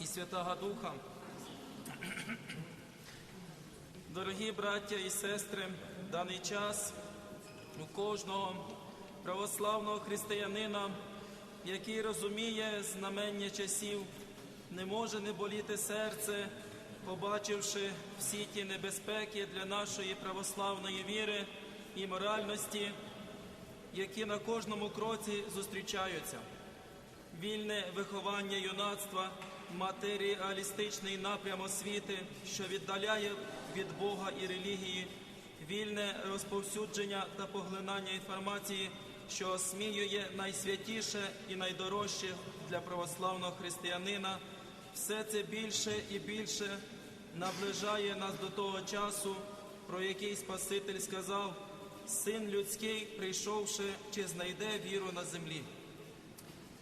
і Святого Духа. Дорогі браття і сестри, в даний час у кожного православного християнина, який розуміє знамення часів, не може не боліти серце, побачивши всі ті небезпеки для нашої православної віри і моральності, які на кожному кроці зустрічаються. Вільне виховання юнацтва, матеріалістичний напрям освіти, що віддаляє від Бога і релігії, вільне розповсюдження та поглинання інформації, що осміює найсвятіше і найдорожче для православного християнина, все це більше і більше наближає нас до того часу, про який Спаситель сказав: Син людський, прийшовши, чи знайде віру на землі.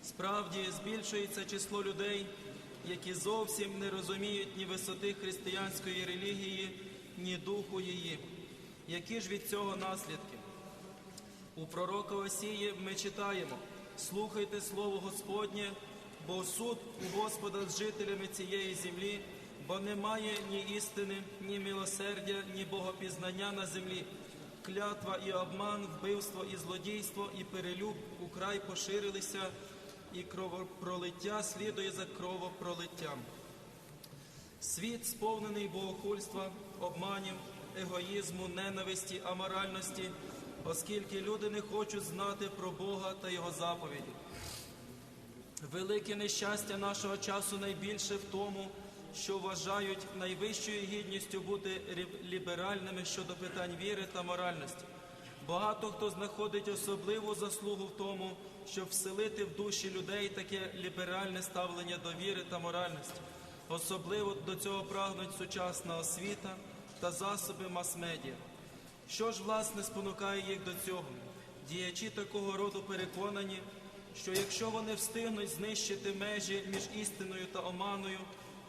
Справді збільшується число людей, які зовсім не розуміють ні висоти християнської релігії, ні духу її. Які ж від цього наслідки? У пророка Осії ми читаємо: слухайте слово Господнє, бо суд у Господа з жителями цієї землі, бо немає ні істини, ні милосердя, ні богопізнання на землі. Клятва і обман, вбивство і злодійство, і перелюб украй поширилися, і кровопролиття слідує за кровопролиттям. Світ сповнений богохульства, обманів, егоїзму, ненависті, аморальності, оскільки люди не хочуть знати про Бога та Його заповіді. Велике нещастя нашого часу найбільше в тому, що вважають найвищою гідністю бути ліберальними щодо питань віри та моральності. Багато хто знаходить особливу заслугу в тому, щоб вселити в душі людей таке ліберальне ставлення до віри та моральності. Особливо до цього прагнуть сучасна освіта та засоби мас-медіа. Що ж, власне, спонукає їх до цього? Діячі такого роду переконані, що якщо вони встигнуть знищити межі між істиною та оманою,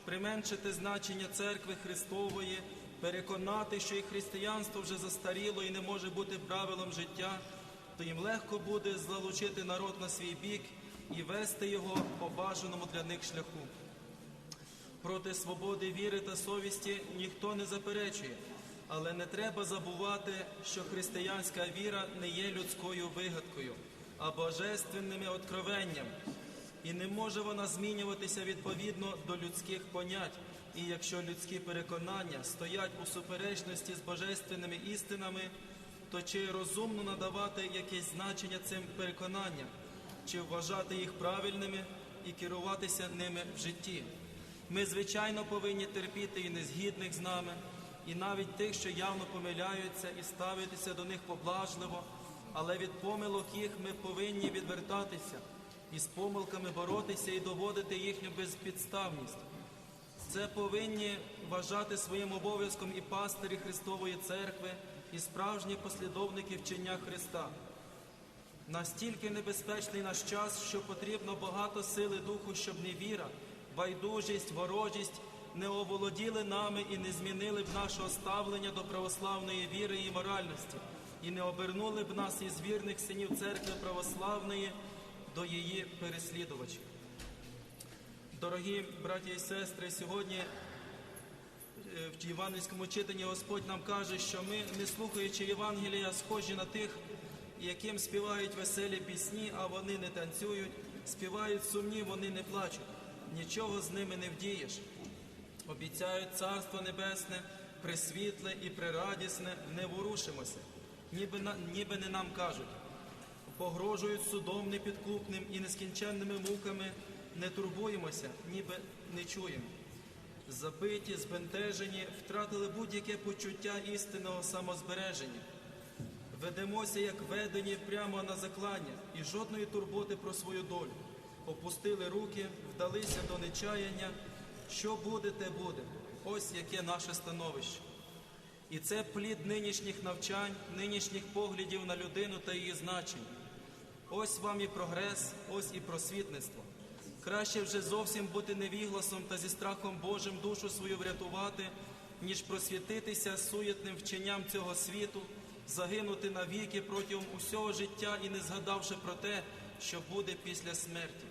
применшити значення церкви Христової, переконати, що і християнство вже застаріло і не може бути правилом життя, то їм легко буде залучити народ на свій бік і вести його по бажаному для них шляху. Проти свободи віри та совісті ніхто не заперечує, але не треба забувати, що християнська віра не є людською вигадкою, а божественними откровеннями. І не може вона змінюватися відповідно до людських понять. І якщо людські переконання стоять у суперечності з божественними істинами, то чи розумно надавати якесь значення цим переконанням, чи вважати їх правильними і керуватися ними в житті? Ми, звичайно, повинні терпіти і незгідних з нами, і навіть тих, що явно помиляються, і ставитися до них поблажливо, але від помилок їх ми повинні відвертатися і з помилками боротися і доводити їхню безпідставність. Це повинні вважати своїм обов'язком і пастирі Христової церкви, і справжні послідовники вчення Христа. Настільки небезпечний наш час, що потрібно багато сили духу, щоб невіра, байдужість, ворожість не оволоділи нами і не змінили б нашого ставлення до православної віри і моральності, і не обернули б нас із вірних синів церкви православної до її переслідувачів. Дорогі браті і сестри, сьогодні е, в євангельському читанні Господь нам каже, що ми, не слухаючи Євангелія, схожі на тих, яким співають веселі пісні, а вони не танцюють, співають сумні, вони не плачуть. Нічого з ними не вдієш. Обіцяють Царство Небесне, присвітле і прирадісне, не ворушимося, ніби, на, ніби не нам кажуть погрожують судом непідкупним і нескінченними муками, не турбуємося, ніби не чуємо. Забиті, збентежені, втратили будь-яке почуття істинного самозбереження. Ведемося, як ведені прямо на заклання, і жодної турботи про свою долю. Опустили руки, вдалися до нечаяння. Що буде, те буде. Ось яке наше становище. І це плід нинішніх навчань, нинішніх поглядів на людину та її значення. Ось вам і прогрес, ось і просвітництво. Краще вже зовсім бути невігласом та зі страхом Божим душу свою врятувати, ніж просвітитися суєтним вченням цього світу, загинути навіки протягом усього життя і не згадавши про те, що буде після смерті.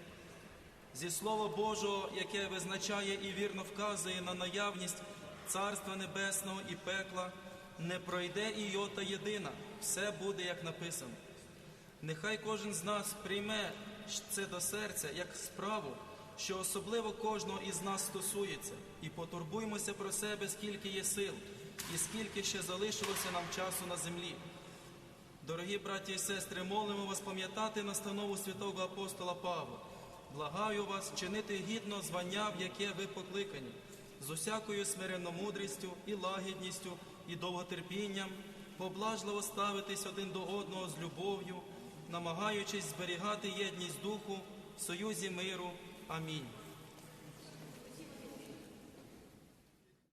зі Слова Божого, яке визначає і вірно вказує на наявність Царства Небесного і пекла, не пройде і йота єдина, все буде, як написано. Нехай кожен з нас прийме це до серця як справу, що особливо кожного із нас стосується, і потурбуймося про себе, скільки є сил, і скільки ще залишилося нам часу на землі. Дорогі браті і сестри, молимо вас пам'ятати настанову святого апостола Павла. Благаю вас чинити гідно звання, в яке ви покликані, з усякою смиренномудрістю і лагідністю, і довготерпінням, поблажливо ставитись один до одного з любов'ю, намагаючись зберігати єдність духу в союзі миру. Амінь.